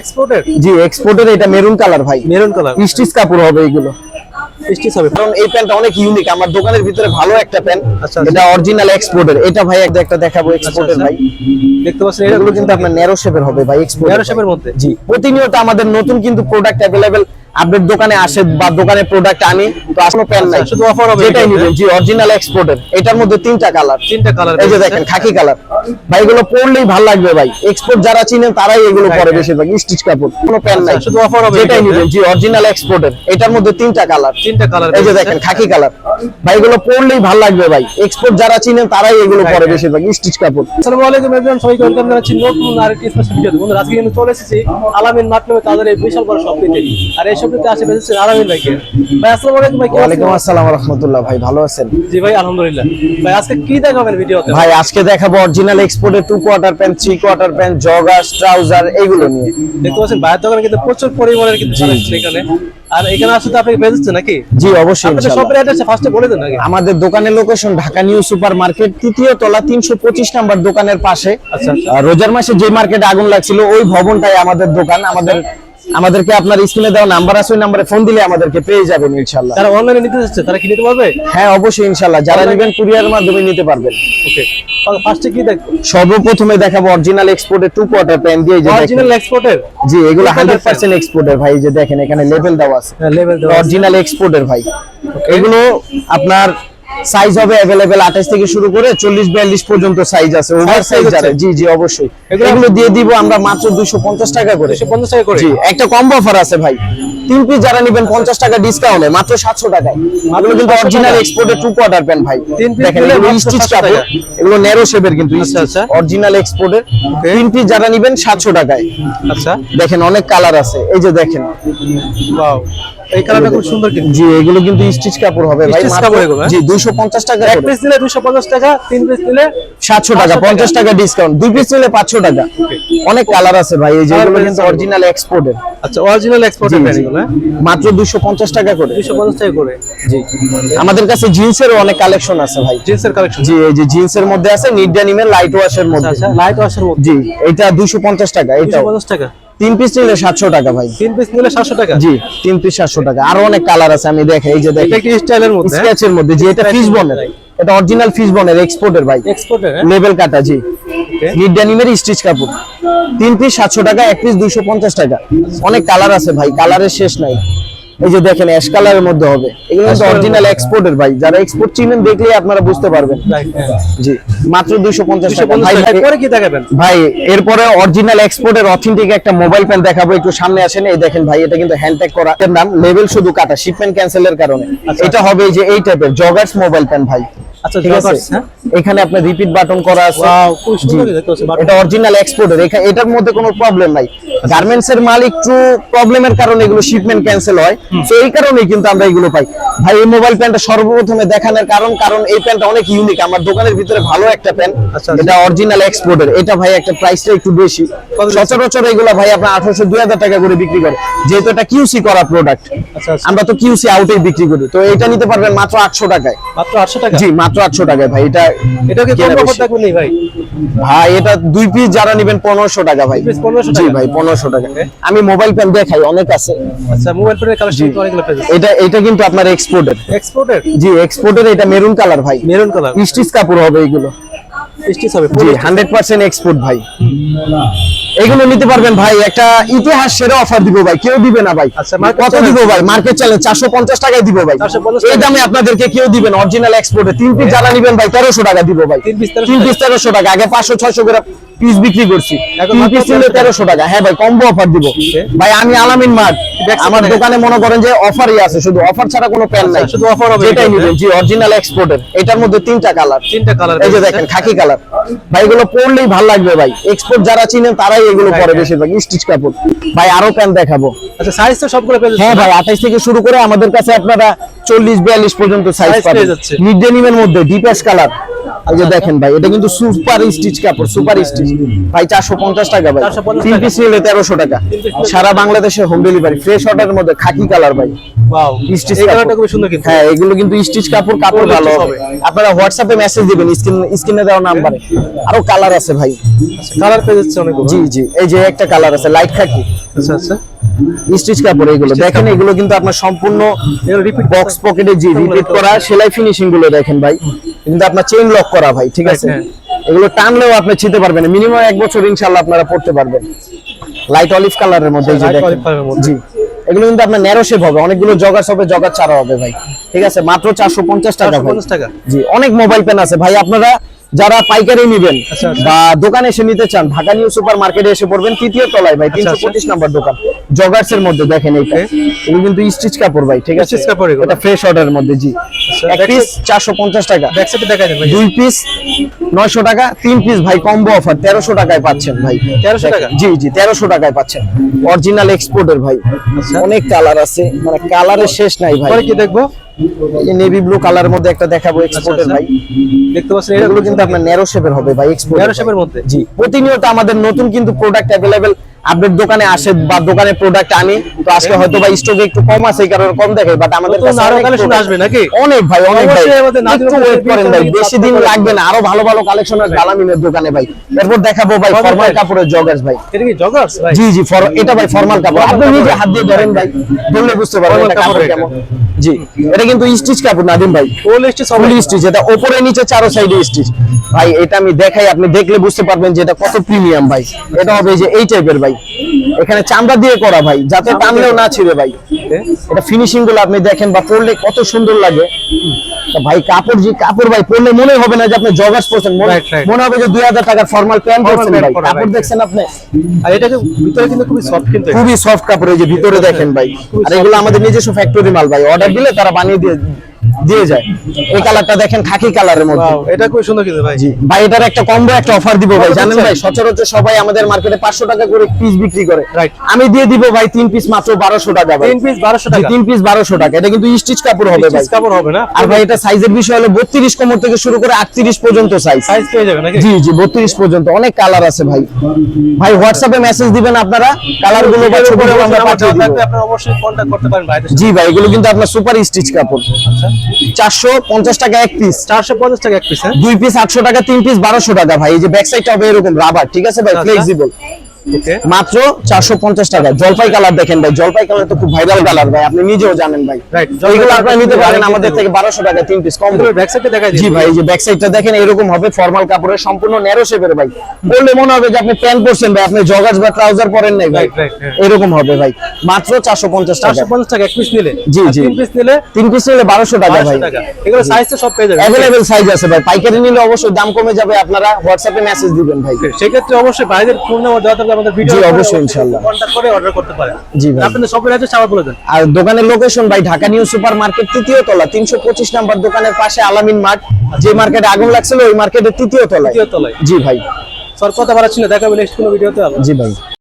এক্সপোর্টের জি এক্সপোর্টের এটা মেরুন কালার ভাই। মেরুন কালার স্টিচ কাপড় হবে এগুলো। স্টিচ হবে। কারণ এই প্যান্টটা অনেক ইউনিক আমার দোকানের ভিতরে ভালো একটা প্যান্ট। আচ্ছা, এটা অরিজিনাল এক্সপোর্টের এটা ভাই একটা একটা দেখাবো এক্সপোর্টের আচ্ছা। ভাই। দেখতে পাচ্ছেন এগুলো এগুলো কিন্তু আপনার ন্যারো শেপের হবে ভাই এক্সপোর্ট ন্যারো শেপের মধ্যে? জি প্রতিনিয়ত আমাদের নতুন কিন্তু প্রোডাক্ট অ্যাভেলেবেল আপনার দোকানে আসে বা দোকানে প্রোডাক্ট আনি তো আসলে প্যান নাই। শুধু offer হবে এটাতে? নেবেন জি অরিজিনাল এক্সপোর্টের এটার মধ্যে তিনটা কালার তিনটা কালার এই যে দেখেন খাকি কালার ভাই এগুলো পরলেই ভালো লাগবে ভাই। এক্সপোর্ট যারা চিনেন তারাই এগুলো পরে right. বেশিরভাগ স্টিচ কাপড়। কোনো প্যান নাই। আচ্ছা, শুধু offer হবে এটাতে? নেবেন জি অরিজিনাল এক্সপোর্টের এটার মধ্যে তিনটা কালার তিনটা কালার এই যে দেখেন খাকি কালার ভাই এগুলো পরলেই ভালো লাগবে ভাই। এক্সপোর্ট যারা চিনেন তারাই এগুলো পরে right. বেশিরভাগ স্টিচ কাপড়। আসসালামু আলাইকুম এভরিওয়ান সবাইকে ওয়েলকাম জানাচ্ছি নতুন আরেকটি স্পেশাল ভিডিও বন্ধুরা আজকে কিন্তু চলে এসেছি আলামিন মাঠ নামে তাদের এই বিশাল বড় শপটিতে আর এই শপটিতে আসে বেঁচেছে আলামিন ভাইকে ভাই আসসালামু আলাইকুম ভাই ওয়ালাইকুম আসসালাম রহমতুল্লাহ ভাই ভালো আছেন? জি ভাই আলহামদুলিল্লাহ। ভাই আজকে কি দেখাবেন ভিডিওতে? ভাই আজকে দেখাবো অরিজিনাল এক্সপোর্টের two quarter pant three quarter pant joggers trouser এইগুলো নিয়ে। দেখতে পাচ্ছেন ভাইয়ের দোকানে কিন্তু প্রচুর পরিমাণের কিন্তু এখানে। আর এখানে আসলে আপনি নাকি? জি অবশ্যই আপনাদের শপের অ্যাড্রেস ফার্স্টে বলে দেন নাকি আমাদের দোকানের location Dhaka new super market তৃতীয় তলা তিনশো পঁচিশ নাম্বার দোকানের পাশে। আচ্ছা, আচ্ছা। রোজার মাসে যে মার্কেটে আগুন লাগছিল ওই ভবনটাই আমাদের দোকান আমাদের আমাদেরকে আপনার স্ক্রিনে দেওয়া নাম্বার আছে ওই নাম্বারে ফোন দিলে আমাদেরকে পেয়ে যাবেন ইনশাল্লাহ। যারা অনলাইনে নিতে যাচ্ছে তারা কি নিতে পারবে? হ্যাঁ অবশ্যই ইনশাল্লাহ। যারা নেবেন কুরিয়ার মাধ্যমে নিতে পারবেন। ওকে ফার্স্টে কি দেখব সর্বপ্রথমে দেখাবো অরিজিনাল এক্সপোর্টের টু কোয়ার্টার প্যান্ট দিয়ে যে অরিজিনাল এক্সপোর্টের জি এগুলো Two quarter হান্ড্রেড পার্সেন্ট এক্সপোর্টের ভাই যে দেখেন এখানে লেভেল দেওয়া আছে। লেভেল দেওয়া অরিজিনাল এক্সপোর্টের ভাই। এগুলো আপনার সাইজ হবে অ্যাভেলেবেল আঠাশ থেকে শুরু করে চল্লিশ বিয়াল্লিশ পর্যন্ত সাইজ আছে। ওভার সাইজ আছে? জি জি অবশ্যই। এগুলো- দিয়ে দিব আমরা মাত্র দুইশো পঞ্চাশ টাকা করে। 150 টাকা করে? জি একটা কম্বো অফার আছে ভাই। তিন পিস যারা নিবেন পঞ্চাশ টাকা ডিসকাউন্টে মাত্র সাতশো টাকায়। এগুলো কিন্তু অরিজিনাল টাকা? এক্সপোর্টের টু কোয়ার্টার প্যান্ট ভাই। তিন দেখেন নিলে এগুলো স্টিচ কাপড়। এগুলো ন্যারো শেপের কিন্তু আচ্ছা, আচ্ছা। অরিজিনাল এক্সপোর্টের তিন পিস যারা নিবেন সাতশো টাকায়। আচ্ছা। দেখেন অনেক কালার আছে। এই যে দেখেন। ওয়াও এই কালারটা খুব সুন্দর কিন্তু। জি এগুলো কিন্তু স্টিচ কাপড় হবে ভাই স্টিচ কাপড় এগুলো, হ্যাঁ? জি 250 টাকা এক পিস নিলে 250 টাকা তিন পিস নিলে 700 টাকা 500 50 টাকা। ডিসকাউন্ট দুই পিস নিলে 500 টাকা। অনেক কালার আছে ভাই এই যে এগুলো কিন্তু অরিজিনাল এক্সপোর্টের আচ্ছা অরিজিনাল এক্সপোর্টের হ্যাঁ? মাত্র 250 টাকা করে। 250 টাকা করে। জি। আমাদের কাছে জিন্সেরও অনেক কালেকশন আছে ভাই। জিন্সের কালেকশন জি এই যে জিন্সের মধ্যে আছে ডেনিমের লাইট ওয়াশের মধ্যে। আচ্ছা লাইট ওয়াশের মধ্যে। জি এটা 250 টাকা এটা 250 টাকা। তিন পিস নিলে 700 টাকা ভাই। তিন পিস নিলে 700 টাকা? জি তিন পিস 700 টাকা। আরও অনেক কালার আছে আমি দেখে এই যে এটা দেখেন। কি স্টাইলের মধ্যে? স্কেচের মধ্যে জি এটা ফিশ বনের এটা অরিজিনাল ফিশ বনের এক্সপোর্টের ভাই। এক্সপোর্টের লেভেল কাটা জি। নিট স্টিচ কাপড়। তিন পিস সাতশো টাকা এক পিস দুইশো পঞ্চাশ টাকা। অনেক কালার আছে ভাই কালারের শেষ নাই। এই যে দেখেন অ্যাশ কালারের মধ্যে হবে। এগুলো কিন্তু অরিজিনাল এক্সপোর্টের ভাই। যারা এক্সপোর্ট চিনেন দেখলে আপনারা বুঝতে পারবেন। জি মাত্র দুইশো পঞ্চাশ টাকা। ভাই পরে কি দেখাবেন? ভাই এরপরে অরিজিনাল এক্সপোর্টের অথেন্টিক একটা মোবাইল প্যান দেখাবো। একটু সামনে আসেন। এই দেখেন ভাই এটা কিন্তু হ্যান্ডটেক করা। এর নাম লেভেল শুধু কাটা শিপমেন্ট ক্যান্সেলের কারণে। আচ্ছা। এটা হবে এই যে এই টাইপের জগার্স মোবাইল প্যান ভাই। আচ্ছা, ঠিক আছে? হ্যাঁ? এখানে আপনার রিপিট বাটন করা আছে। এটা অরিজিনাল এক্সপোর্টের এটার মধ্যে কোনো প্রবলেম নাই। গার্মেন্টস এর মাল একটু প্রবলেমের কারণে এগুলো শিপমেন্ট ক্যান্সেল হয়। তো এই কারণেই কিন্তু আমরা এগুলো পাই। ভাই এই মোবাইল প্যান্টটা সর্বপ্রথমে দেখানোর কারণ কারণ এই প্যান্টটা অনেক ইউনিক আমার দোকানের ভিতরে ভালো একটা প্যান্ট আচ্ছা, এটা অরিজিনাল এক্সপোর্টের এটা ভাই একটা প্রাইসটা একটু বেশি? সচরাচর এগুলো ভাই আপনার আঠারোশো দুই হাজার টাকা করে বিক্রি করে। যেহেতু এটা কিউসি করা প্রোডাক্ট আচ্ছা আচ্ছা। আমরা তো কিউসি আউটেই বিক্রি করি। তো এটা নিতে পারবেন মাত্র আটশো টাকায়। মাত্র 800 টাকা? জি মাত্র আটশো টাকায় ভাই এটা এটা কি কম অফার থাকবে ভাই? ভাই এটা দুই পিস যারা নেবেন পনেরোশো টাকা ভাই। piece 1500 জি ভাই পনেরোশো টাকা। আমি মোবাইল প্যান দেখাই অনেক আছে। আচ্ছা মোবাইল ফোনের কালেকশন তো অনেকগুলো পেয়েছে এটা এটা কিন্তু আপনার এক্সপোর্টের এক্সপোর্টের জি এক্সপোর্টের এটা মেরুন কালার ভাই। মেরুন কালার স্টিচ কাপড় হবে এগুলো। স্টিচ হবে জি হান্ড্রেড পার্সেন্ট এক্সপোর্ট ভাই। এগুলো নিতে পারবেন ভাই একটা ইতিহাস সেরা অফার দিব ভাই কেউ দিবে না ভাই। আচ্ছা, কত দিব ভাই? মার্কেট চ্যালেঞ্জ চারশো পঞ্চাশ টাকায় দিব ভাই। এই দামে আপনাদেরকে কেউ দিবেন অরিজিনাল এক্সপোর্টে তিন পিস জ্বালা নিবেন ভাই তেরোশো টাকা দিব ভাই। তিন piece 1300 তিন পিস তেরোশো টাকা। আগে পাঁচশো ছয়শো করে পিস বিক্রি করছি। পিস নিলে তেরোশো টাকা। হ্যাঁ ভাই কম্বো অফার দিব। ভাই আমি আলামিন মার্ট। আমার দোকানে মনে করেন যে অফারই আছে শুধু অফার ছাড়া কোনো প্যান নাই। আচ্ছা, শুধু অফার হবে এটাই? নিবেন জি অরিজিনাল এক্সপোর্টের এটার মধ্যে তিনটা কালার তিনটা কালার এই যে দেখেন খাকি কালার ভাই এগুলো পরলেই ভালো লাগবে ভাই। এক্সপোর্ট যারা চিনেন তারাই এগুলো Right, পরে বেশিরভাগ স্টিচ কাপড়। ভাই আরও প্যান্ট দেখাবো। আচ্ছা সাইজ তো সবগুলো পেয়ে হ্যাঁ ভাই আঠাইশ থেকে শুরু করে আমাদের কাছে আপনারা চল্লিশ বিয়াল্লিশ পর্যন্ত সাইজ পাবেন। মিড ডেনিমের মধ্যে ডিপ কালার এই যে দেখেন ভাই এটা কিন্তু সুপার স্টিচ কাপড় সুপার স্টিচ। ভাই চারশো পঞ্চাশ টাকা ভাই। তিন পিস নিলে টাকা। সারা বাংলাদেশে হোম ডেলিভারি ফ্রেশ অর্ডারের মধ্যে খাকি কালার ভাই। ওয়াও স্টিচ এই খুব সুন্দর কিন্তু। হ্যাঁ এগুলো কিন্তু স্টিচ কাপড় কাপড় ভালো হবে। হবে। আপনারা হোয়াটসঅ্যাপে মেসেজ দিবেন স্ক্রিন স্ক্রিনে দেওয়া নাম্বারে। আরও কালার আছে ভাই। কালার পেয়ে যাচ্ছে অনেক জি জি এই যে একটা কালার আছে লাইট খাকি। আচ্ছা আচ্ছা। স্টিচ কাপড় এগুলো। দেখেন এগুলো কিন্তু আপনার সম্পূর্ণ বক্স পকেটে জি রিপিট করা সেলাই ফিনিশিংগুলো দেখেন ভাই। কিন্তু আপনার চেইন লক করা ভাই ঠিক আছে? হ্যাঁ। এগুলো টানলেও আপনি ছিতে পারবেন মিনিমাম এক বছর ইনশাল্লাহ আপনারা পড়তে পারবেন। লাইট অলিভ কালারের মধ্যে যে দেখেন। জি। এগুলো কিন্তু আপনার ন্যারো শেপ হবে। অনেকগুলো জগার সবে জগার ছাড়া হবে ভাই। ঠিক আছে? মাত্র চারশো পঞ্চাশ টাকা ভাই। 450 টাকা। জি অনেক মোবাইল পেন আছে। ভাই আপনারা যারা পাইকারি নিবেন আচ্ছা, আচ্ছা। বা দোকানে এসে নিতে চান ঢাকা নিউ সুপার মার্কেটে এসে পড়বেন তৃতীয় তলায় ভাই তিনশো আচ্ছা। পঁচিশ নম্বর দোকান। জগার্স এর মধ্যে দেখেন এইটা। এগুলো কিন্তু স্টিচ কাপড় ভাই ঠিক আছে। এটা ফ্রেশ অর্ডারের মধ্যে জি। এক পিস চারশো পঞ্চাশ টাকা। ব্যাক সাইডে দেখা যায় ভাই। দুই পিস নয়শো টাকা তিন পিস ভাই কম্বো অফার তেরোশো টাকায় পাচ্ছেন ভাই। 1300 টাকা? জি জি তেরোশো টাকায় পাচ্ছেন। অরিজিনাল এক্সপোর্টের ভাই। অনেক কালার আছে মানে কালারের শেষ নাই ভাই। কি দেখব? নেভি ব্লু কালারের মধ্যে একটা দেখাবো এক্সপোর্টের আচ্ছা। ভাই। দেখতে পাচ্ছেন এগুলো কিন্তু আপনার ন্যারো শেপের হবে ভাই এক্সপোর্ট shape এর মধ্যে? জি প্রতিনিয়ত আমাদের নতুন কিন্তু প্রোডাক্ট অ্যাভেলেবেল আপনার দোকানে আসে বা দোকানে প্রোডাক্ট আনি। তো আজকে হয়তো বা স্টকে একটু কম আছে কারণে কম দেখে বাট আমাদের কাছে আরও product- আসবে নাকি? অনেক ভাই অনেক ভাই। একটু wait করেন ভাই বেশি দিন লাগবে না আরও ভালো ভালো কালেকশন আসবে আলামিনের দোকানে ভাই। এরপর দেখাবো ভাই ফর্মাল কাপড়ের জগার্স ভাই। এটা কি জগার্স ভাই জি জি এটা ভাই ফর্মাল কাপড়। আপনি নিজে হাত দিয়ে ধরেন ভাই ধরলে বুঝতে পারবেন এটা কাপড় কেমন। জি। এটা কিন্তু স্টিচ কাপড় নাদিম ভাই। ফুল স্টিচ ফুল স্টিচ এটা উপরে নিচে চারো সাইডে স্টিচ ভাই এটা আমি দেখাই আপনি দেখলে বুঝতে পারবেন যে এটা কত প্রিমিয়াম ভাই। এটা হবে যে এই টাইপের ভাই। এখানে চামড়া দিয়ে করা ভাই যাতে টানলেও না ছিঁড়ে ভাই। এটা ফিনিশিংগুলো আপনি দেখেন বা পরলে কত সুন্দর লাগে। ভাই কাপড় যে কাপড় ভাই পরলে মনে হবে না যে আপনি জগার্স পরছেন। মনে- হবে যে দুই হাজার টাকার ফর্মাল প্যান্ট পরছেন ভাই। কাপড় দেখছেন আপনি? আর এটা ভিতরে কিন্তু খুবই সফট কিন্তু খুবই সফট কাপড় এই যে ভিতরে দেখেন ভাই। আর এগুলো আমাদের নিজস্ব ফ্যাক্টরি মাল ভাই অর্ডার দিলে তারা বানিয়ে দিয়ে দিয়ে যায়। এই কালারটা দেখেন খাকি কালারের মধ্যে। এটা খুবই সুন্দর কিন্তু ভাই। জি ভাই এটার একটা কম্বো একটা অফার দিব ভাই। জানেন ভাই সচরাচর সবাই আমাদের মার্কেটে পাঁচশো টাকা করে পিস বিক্রি করে. আমি দিয়ে দিব ভাই তিন পিস মাত্র বারোশো টাকা ভাই। তিন পিস বারোশো জি, টাকা। তিন পিস বারোশো টাকা। এটা কিন্তু স্টিচ কাপড় হবে ভাই। স্টিচ কাপড় হবে না? আর ভাই এটা সাইজের বিষয় হলো বত্রিশ কোমর থেকে শুরু করে আটত্রিশ পর্যন্ত সাইজ সাইজ পেয়ে যাবে নাকি? জি জি বত্রিশ পর্যন্ত। অনেক কালার আছে ভাই। ভাই হোয়াটসঅ্যাপে মেসেজ দিবেন আপনারা। কালারগুলো বা ছবি আমরা পাঠিয়ে দিব। আপনারা অবশ্যই কন্টাক্ট করতে পারেন সাথে। জি ভাই এগুলো কিন্তু আপনার সুপার স্টিচ কাপড়। আচ্ছা চারশো পঞ্চাশ টাকা এক পিস চারশো পঞ্চাশ টাকা এক পিস হ্যাঁ? দুই পিস আটশো টাকা তিন পিস বারোশো টাকা। ভাই এই যে ব্যাক সাইডটা হবে এরকম রাবার ঠিক আছে ভাই? আচ্ছা। ফ্লেক্সিবল ওকে মাত্র চারশো পঞ্চাশ টাকা। জলপাই কালার দেখেন ভাই জলপাই কালার তো খুব ভাইরাল কালার ভাই আপনি নিজেও জানেন ভাই। জলপাই আপনারা নিতে পারেন আমাদের থেকে বারোশো টাকা তিন পিস কম জি ভাই যে ব্যাক সাইডটা দেখেন এরকম হবে ফর্মাল কাপড়ের সম্পূর্ণ ন্যারো শেপের ভাই। পরলে মনে হবে যে আপনি প্যান্ট পরছেন ভাই আপনি জগার্স বা ট্রাউজার পরেন নাই ভাই। এরকম হবে ভাই মাত্র চারশো পঞ্চাশ টাকা। পঞ্চাশ টাকা এক পিস নিলে। জি, জি। তিন পিস নিলে তিন পিস নিলে বারোশো টাকা ভাই। এগুলো সাইজ তো সব পেয়ে যাবে অ্যাভেলেবেল সাইজ আছে ভাই। পাইকারি নিলে অবশ্যই দাম কমে যাবে আপনারা হোয়াটসঅ্যাপে মেসেজ দিবেন ভাই। সেক্ষেত্রে অবশ্যই ভাইদের ফোন নাম্বার দেওয়া থাকলে আমাদের ভিডিও অবশ্যই, ইনশাআল্লাহ। কন্ট্যাক্ট করে অর্ডার করতে পারেন। জি ভাই। আপনাদের শপের অ্যাড্রেস আবার বলে দেন। আর দোকানের লোকেশন ভাই ঢাকা নিউ সুপার মার্কেট তৃতীয় তলা তিনশো পঁচিশ নাম্বার দোকানের পাশে আলামিন মার্ট। যে মার্কেটে আগুন লাগছিল ওই মার্কেটের তৃতীয় তলায়। তৃতীয় তলায়। জি ভাই। স্যার কথা বাড়াচ্ছি না দেখাবেন নেক্সট কোনো ভিডিওতে জি ভাই।